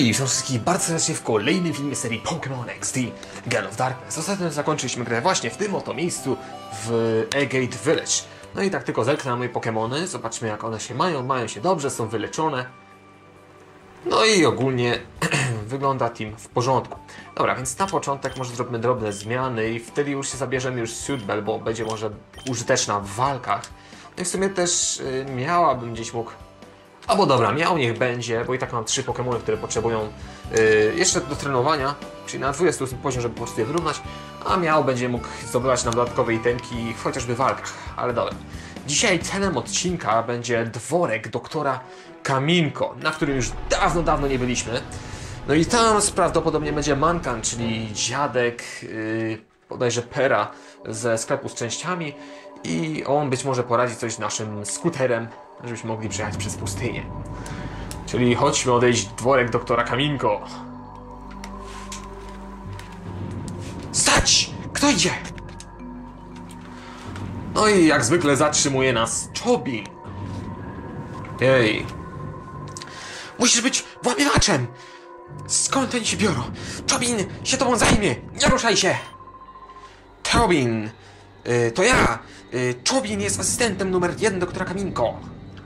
Hej, witam wszystkich bardzo serdecznie w kolejnym filmie serii Pokémon XD Gale of Darkness. Ostatnio zakończyliśmy grę właśnie w tym oto miejscu w Agate Village. No i tak tylko zerknę na moje Pokémony, zobaczmy jak one się mają, mają się dobrze, są wyleczone. No i ogólnie wygląda team w porządku. Dobra, więc na początek może zrobimy drobne zmiany i wtedy już się zabierzemy już Sudbel, bo będzie może użyteczna w walkach. No i w sumie też y, miałabym gdzieś mógł Albo dobra, miał niech będzie, bo i tak mam trzy Pokémony, które potrzebują yy, jeszcze do trenowania, czyli na 20 poziom, żeby po prostu je wyrównać, a miał będzie mógł zdobywać nam dodatkowe itemki chociażby w walkach, ale dobra. Dzisiaj celem odcinka będzie dworek doktora Kaminko, na którym już dawno, dawno nie byliśmy. No i tam prawdopodobnie będzie Mankan, czyli dziadek yy, bodajże Pera ze sklepu z częściami i on być może poradzi coś naszym skuterem, żebyśmy mogli przejechać przez pustynię. Czyli chodźmy odejść dworek doktora Kaminko. Stać! Kto idzie? No i jak zwykle zatrzymuje nas Chobin. Ej. Musisz być włamywaczem! Skąd oni się biorą? Chobin się tobą zajmie! Nie ruszaj się! Tobin! Y, to ja! Y, Chobin jest asystentem numer jeden doktora Kaminko.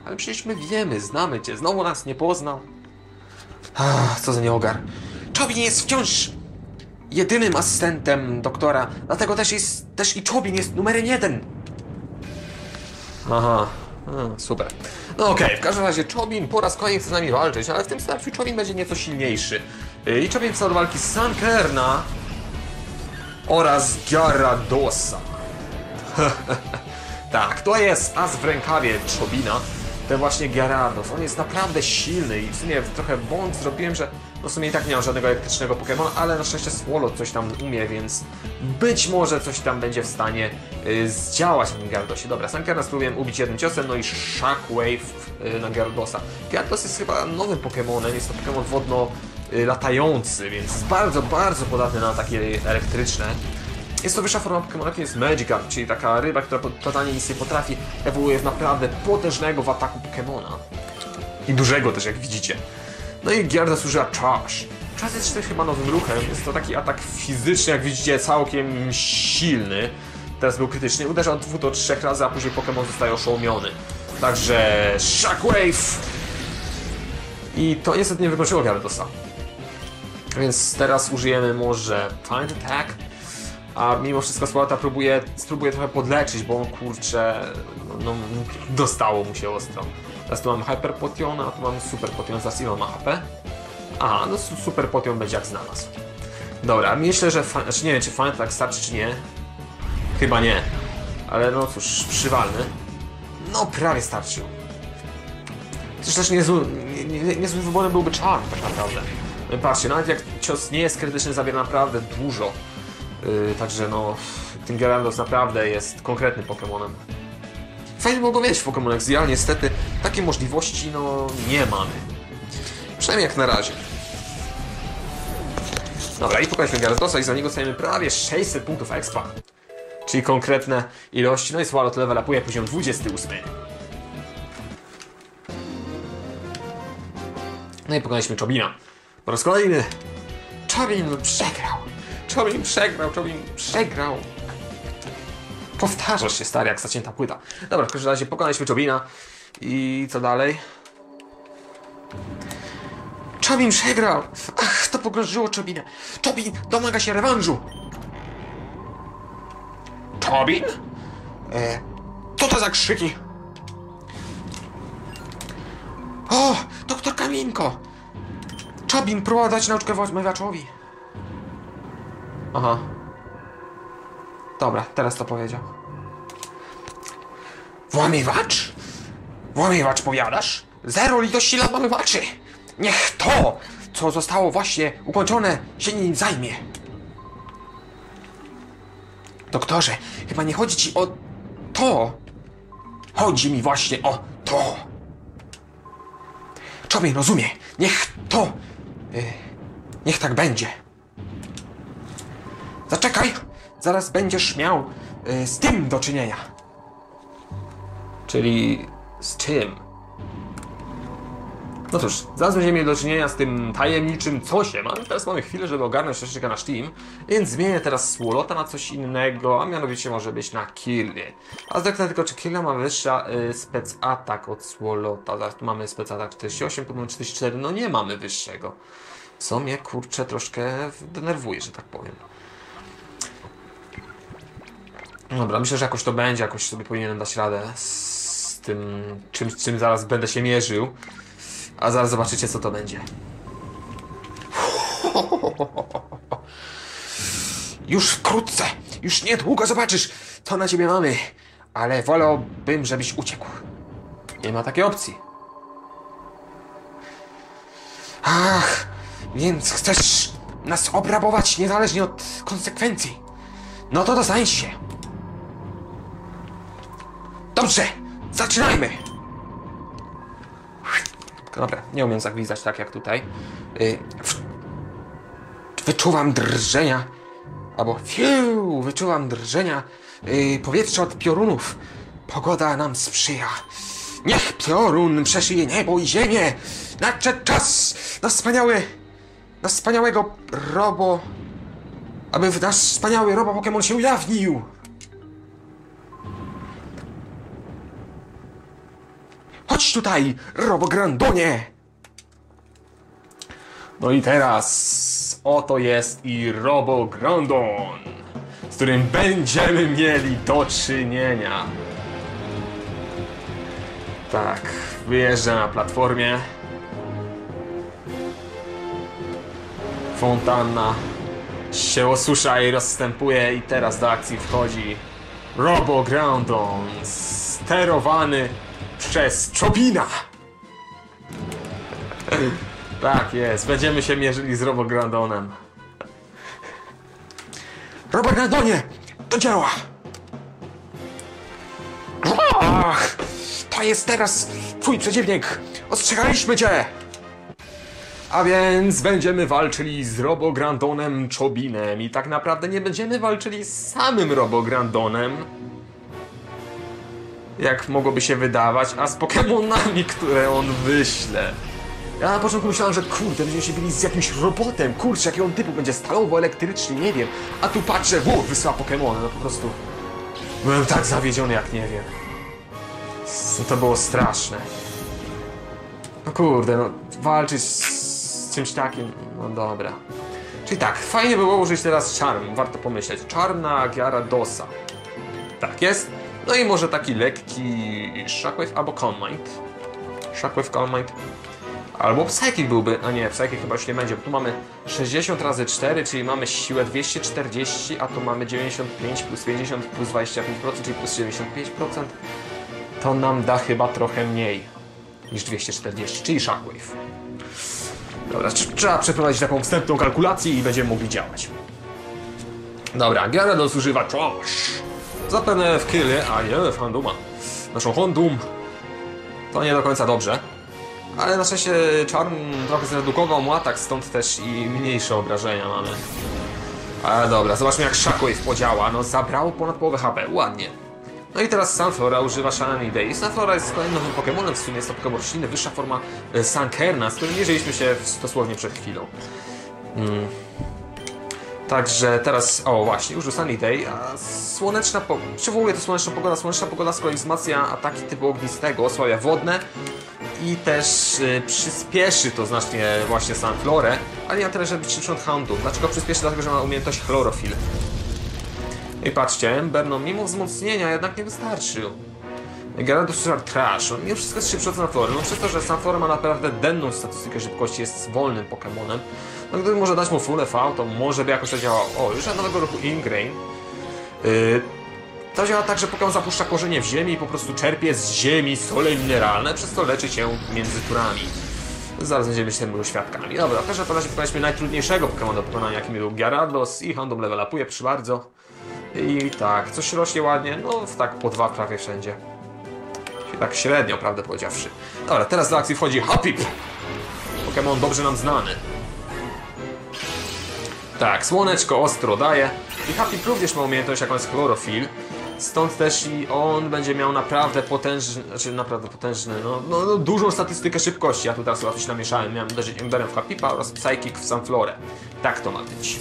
Ale przecież my wiemy, znamy cię, znowu nas nie poznał. Ach, co za nieogar. Chobin jest wciąż jedynym asystentem doktora, dlatego też jest, też i Chobin jest numerem jeden. Aha, A, super. No okej, w każdym razie Chobin po raz kolejny chce z nami walczyć, ale w tym starciu Chobin będzie nieco silniejszy. Y, I Chobin chce do walki Sankerna oraz Gyaradosa. tak, to jest as w rękawie Chobina. Ten właśnie Gyarados. On jest naprawdę silny i w sumie trochę błąd zrobiłem, że no w sumie i tak nie mam żadnego elektrycznego Pokémona, ale na szczęście Swallow coś tam umie, więc być może coś tam będzie w stanie y, zdziałać na tym Gyaradosie. Dobra, Sankera spróbuję ubić jednym ciosem, no i Shockwave y, na Gyaradosa. Gyarados jest chyba nowym Pokémonem, jest to Pokémon wodno y, latający, więc jest bardzo, bardzo podatny na ataki elektryczne. Jest to wyższa forma Pokémona, jakim jest Magikarp, czyli taka ryba, która totalnie nic nie potrafi, ewoluuje w naprawdę potężnego w ataku Pokémona. I dużego też, jak widzicie. No i Gyarados używa Charge. Charge jest chyba nowym ruchem, jest to taki atak fizyczny, jak widzicie, całkiem silny. Teraz był krytyczny, uderza od 2 do 3 razy, a później Pokémon zostaje oszołomiony. Także Shockwave! I to niestety nie wykończyło Gyaradosa. Więc teraz użyjemy może Find Attack, a mimo wszystko Swalota próbuje, spróbuje trochę podleczyć, bo on kurczę, no, no, dostało mu się ostro. Teraz tu mam Hyper Potion, a tu mam Super Potion, zaraz ile ma HP? Aha, no su- Super Potion będzie jak znalazł. Dobra, myślę, że, znaczy nie wiem czy Find Attack starczy czy nie. Chyba nie. Ale no cóż, przywalny. No prawie starczył. Chociaż też niezły, nie, nie, niezłym wyborem byłby Charm tak naprawdę. Patrzcie, nawet jak cios nie jest krytyczny, zawiera naprawdę dużo. Yy, także no, ten Gyarados naprawdę jest konkretnym Pokémonem. Fajnie go mieć w Pokémon ale niestety takie możliwości no nie mamy. Przynajmniej jak na razie. Dobra, i pokażmy Gyaradosa i za niego dostajemy prawie 600 punktów expa. Czyli konkretne ilości. No i Swalot level upuje poziom 28. No i pokonaliśmy Chobina. Po raz kolejny. Chobin przegrał. Chobin przegrał, Chobin przegrał. Powtarzasz się, stary, jak zacięta płyta. Dobra, w każdym razie pokonaliśmy Chobina. I co dalej? Chobin przegrał! Ach, to pogrążyło Chobina. Chobin domaga się rewanżu. Chobin? E, co to za krzyki? O, doktor Kaminko! Chobin próbował dać nauczkę włamywaczowi. Aha. Dobra, teraz to powiedział. Włamywacz? Włamywacz powiadasz? Zero litości dla włamywaczy! Niech to, co zostało właśnie ukończone, się nim zajmie. Doktorze, chyba nie chodzi ci o to. Chodzi mi właśnie o to. Człowiek rozumie. Niech to. y, niech tak będzie. Zaczekaj! Zaraz będziesz miał y, z tym do czynienia. Czyli z czym? No cóż, zaraz będziemy mieli do czynienia z tym tajemniczym cosiem, ale teraz mamy chwilę, żeby ogarnąć troszeczkę nasz team, więc zmienię teraz Swolota na coś innego, a mianowicie może być na Killy. A zerknę tylko, czy Killa ma wyższa y, spec atak od Swolota. Zaraz tu mamy spec atak 48, tu mamy 44, no nie mamy wyższego. Co mnie kurczę troszkę denerwuje, że tak powiem. Dobra, myślę, że jakoś to będzie, jakoś sobie powinienem dać radę z tym, czym, czym zaraz będę się mierzył. A zaraz zobaczycie, co to będzie. Już wkrótce, już niedługo zobaczysz, co na ciebie mamy. Ale wolałbym, żebyś uciekł. Nie ma takiej opcji. Ach, więc chcesz nas obrabować niezależnie od konsekwencji. No to dostaniesz się. Dobrze, zaczynajmy. Dobra, nie umiem zagwizdać tak jak tutaj. Y, w- wyczuwam drżenia. Albo fiu, wyczuwam drżenia y, powietrza od piorunów. Pogoda nam sprzyja. Niech piorun przeszyje niebo i ziemię. Nadszedł czas na wspaniały, na wspaniałego robo... Aby nasz wspaniały robo Pokémon się ujawnił. Chodź tutaj, Robograndonie! No i teraz oto jest i Robograndon, z którym będziemy mieli do czynienia. Tak, wyjeżdża na platformie. Fontanna się osusza i rozstępuje i teraz do akcji wchodzi Robogroundon sterowany przez Chopina. Tak jest, będziemy się mierzyli z Robograndonem. Robograndonie, do dzieła! Ach, to jest teraz twój przeciwnik! Ostrzegaliśmy cię! A więc będziemy walczyli z Robograndonem Chobinem i tak naprawdę nie będziemy walczyli z samym Robograndonem, jak mogłoby się wydawać, a z Pokemonami, które on wyśle. Ja na początku myślałem, że kurde, będziemy się bili z jakimś robotem, kurczę, jaki on typu będzie stalowo, elektryczny, nie wiem. A tu patrzę, wu, wysyła Pokemony, no po prostu... Byłem tak zawiedziony, jak nie wiem. To było straszne. No kurde, no walczyć z, czymś takim, no dobra. Czyli tak, fajnie było użyć teraz Charm, warto pomyśleć. Charm na Gyaradosa. Tak jest. No i może taki lekki Shockwave albo Calm Mind. Shockwave, Calm Mind. Albo Psychic byłby, a nie, Psychic chyba już nie będzie, bo tu mamy 60 razy 4, czyli mamy siłę 240, a tu mamy 95 plus 50 plus 25%, czyli plus 75%. To nam da chyba trochę mniej niż 240, czyli Shockwave. Dobra, tr- trzeba przeprowadzić taką wstępną kalkulację i będziemy mogli działać. Dobra, Gyarados używa Trash. Zapewne w Kylie, a nie w Handuma. Naszą Hondum to nie do końca dobrze. Ale na szczęście Charm trochę zredukował mu atak, stąd też i mniejsze obrażenia mamy. Ale dobra, zobaczmy jak Shockwave podziała. No zabrało ponad połowę HP, ładnie. No i teraz Sunflora używa Shannon Day. Sunflora jest kolejnym nowym Pokémonem, w sumie jest to Pokémon roślinny, wyższa forma e, Sunkerna, z którym mierzyliśmy się dosłownie przed chwilą. Mm. Także teraz, o właśnie, już Sunny Day, a słoneczna w ogóle to słoneczna pogoda? Słoneczna pogoda z kolei wzmacnia ataki typu ognistego, osłabia wodne i też y, przyspieszy to znacznie właśnie Sunflorę, ale nie ma tyle, żeby być szybszy. Dlaczego przyspieszy? Dlatego, że ma umiejętność Chlorofil. I patrzcie, Berno mimo wzmocnienia jednak nie wystarczył. Gyarados używa Trash, on mimo wszystko jest szybszy od Sunflory, no przez to, że Sunflora ma naprawdę denną statystykę szybkości, jest wolnym Pokemonem, no gdyby może dać mu Full EV, to może by jakoś to działało. O, już od nowego ruchu Ingrain. Yy, to działa tak, że Pokémon zapuszcza korzenie w ziemi i po prostu czerpie z ziemi sole mineralne, przez to leczy się między turami. Zaraz będziemy się tego świadkami. Dobra, w każdym razie pokonaliśmy najtrudniejszego Pokémona do pokonania, jakim był Gyarados i Handom level upuje, proszę bardzo. I tak, coś rośnie ładnie, no tak po dwa prawie wszędzie. Tak średnio, prawdę powiedziawszy. Dobra, teraz do akcji wchodzi Hapip. Pokémon dobrze nam znany. Tak, słoneczko ostro daje. I Happy również ma umiejętność jaką jest chlorofil. Stąd też i on będzie miał naprawdę potężny, znaczy naprawdę potężny, no, no, no dużą statystykę szybkości. Ja tu teraz coś namieszałem. Miałem uderzyć Emberem w oraz Psychic w Sunflorę. Tak to ma być.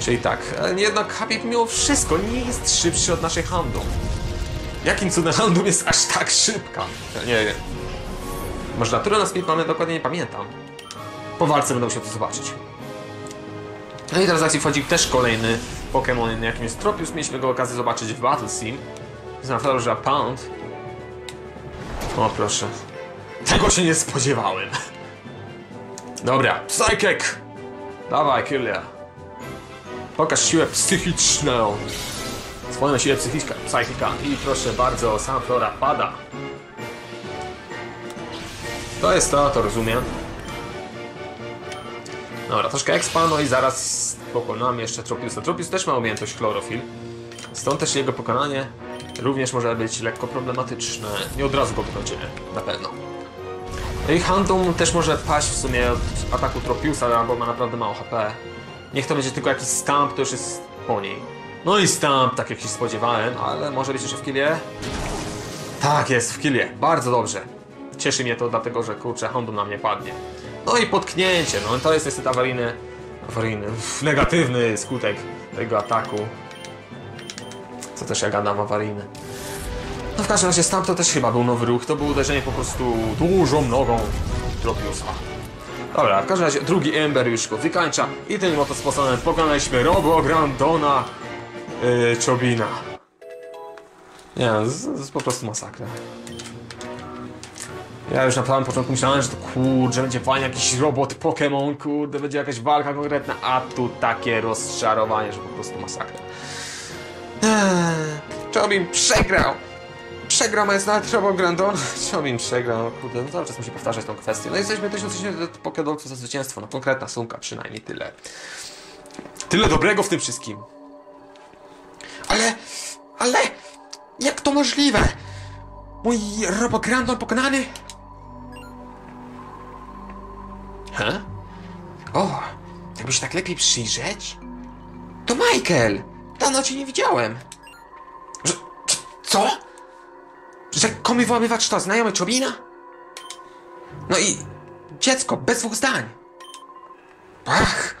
Czyli tak, jednak Habib mimo wszystko nie jest szybszy od naszej Handum. Jakim cudem Handum jest aż tak szybka? Nie wiem. Może naturę na speed mamy dokładnie nie pamiętam. Po walce będę musiał to zobaczyć. No i teraz wchodzi też kolejny Pokémon, jakim jest Tropius. Mieliśmy go okazję zobaczyć w Battle Sim. Na Florze Pound. O proszę. Tego się nie spodziewałem. Dobra, Psychic! Dawaj, Killia. Pokaż siłę psychiczną. Swoją siłę psychiczka, psychika. I proszę bardzo, sam Flora pada. To jest to, to rozumiem. Dobra, troszkę expa, no i zaraz pokonamy jeszcze Tropiusa. Tropius też ma umiejętność chlorofil. Stąd też jego pokonanie również może być lekko problematyczne. Nie od razu go wykończymy, na pewno. No i Handum też może paść w sumie od ataku Tropiusa, bo ma naprawdę mało HP. Niech to będzie tylko jakiś stamp, to już jest po niej. No i stamp, tak jak się spodziewałem, ale może być jeszcze w kilie? Tak, jest w kilie. Bardzo dobrze. Cieszy mnie to dlatego, że kurczę, Hondo na mnie padnie. No i potknięcie, no to jest niestety awaryjny, awaryjny, negatywny skutek tego ataku. Co też ja gadam, awaryjny. No w każdym razie stamp to też chyba był nowy ruch, to było uderzenie po prostu dużą nogą Tropiusa. Dobra, w każdym razie drugi Ember już go wykańcza i tym oto sposobem pokonaliśmy Robo Grandona yy, Chobina. Nie, to jest po prostu masakra. Ja już na samym początku myślałem, że to kurczę, będzie fajnie jakiś robot Pokémon, kurde, będzie jakaś walka konkretna, a tu takie rozczarowanie, że po prostu masakra. Eee, Chobin przegrał! Przegrał Majestad Robo Grandon. Chobin przegrał, kurde, no cały czas musi powtarzać tą kwestię. No jesteśmy 1080 pokedolców za zwycięstwo, no konkretna sumka przynajmniej, tyle. Tyle dobrego w tym wszystkim. Ale, ale, jak to możliwe? Mój Robo Grandon pokonany? O, jakby się tak lepiej przyjrzeć? To Michael! Dawno cię nie widziałem. Że, co? Że komi włamywacz to znajomy Czobina? No i dziecko, bez dwóch zdań. Ach,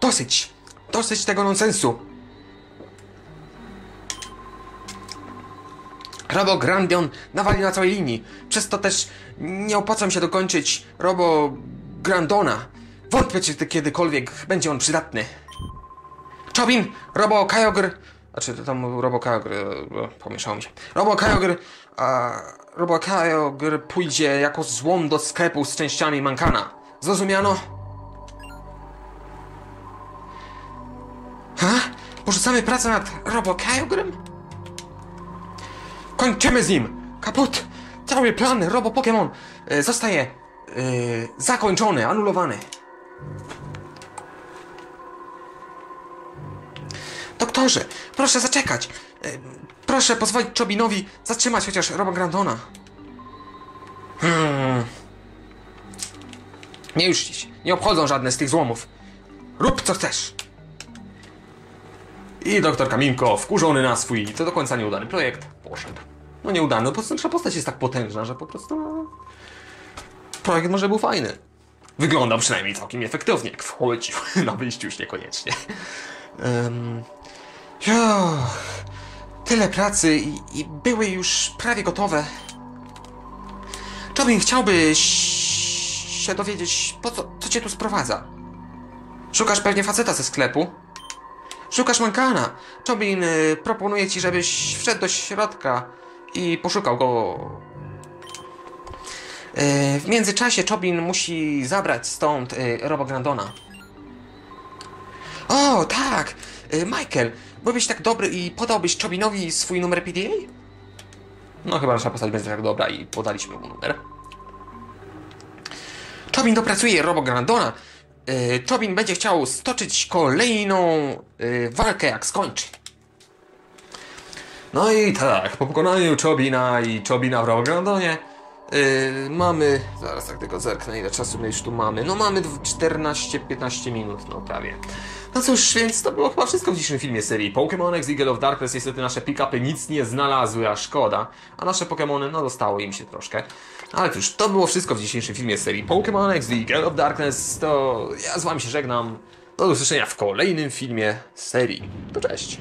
dosyć, dosyć tego nonsensu. Robo Grandion nawalił na całej linii. Przez to też nie opłaca mi się dokończyć Robo Grandona. Wątpię, czy ty kiedykolwiek będzie on przydatny. Chobin, Robo Kyogre... Znaczy, to tam Robo Kyogre, e, pomieszało mi się. Robo Kyogre... A, Robo Kyogre pójdzie jako złom do sklepu z częściami Mankana. Zrozumiano? Ha? Porzucamy pracę nad Robo Kyogrem? Kończymy z nim! Kaput! Cały plan Robo Pokémon e, zostaje e, zakończony, anulowany. Doktorze, proszę zaczekać. E, proszę pozwolić Chobinowi zatrzymać chociaż Robo Grandona. Hmm. Nie już dziś. Nie obchodzą żadne z tych złomów. Rób co chcesz. I doktor Kaminko, wkurzony na swój, to do końca nieudany projekt, poszedł. No nieudany, no po prostu nasza postać jest tak potężna, że po prostu no, projekt może był fajny. Wyglądał przynajmniej całkiem efektownie, jak wchodził. Na wyjściu już niekoniecznie. Um, tyle pracy i, i były już prawie gotowe. Tobin, chciałbyś się dowiedzieć, po co, co cię tu sprowadza? Szukasz pewnie faceta ze sklepu? Szukasz Mankana. Tobin y, proponuje ci, żebyś wszedł do środka i poszukał go. Y, w międzyczasie Tobin musi zabrać stąd y, Robo Grandona. O, tak! Y, Michael, byłbyś tak dobry i podałbyś Tobinowi swój numer PDA? No, chyba nasza postać będzie tak dobra i podaliśmy mu numer. Tobin dopracuje Robo Grandona. Tobin będzie chciał stoczyć kolejną walkę, jak skończy. No i tak, po pokonaniu Chobina i Chobina w Robo Grandonie, Yy, mamy, zaraz tak tylko zerknę ile czasu my już tu mamy. No mamy dw- 14-15 minut, no prawie. No cóż, więc to było chyba wszystko w dzisiejszym filmie serii Pokémon X Eagle of Darkness. Niestety nasze pick-upy nic nie znalazły, a szkoda. A nasze Pokémony, no dostało im się troszkę. Ale cóż, to było wszystko w dzisiejszym filmie serii Pokémon X Eagle of Darkness. To ja z wami się żegnam. Do usłyszenia w kolejnym filmie serii. To cześć.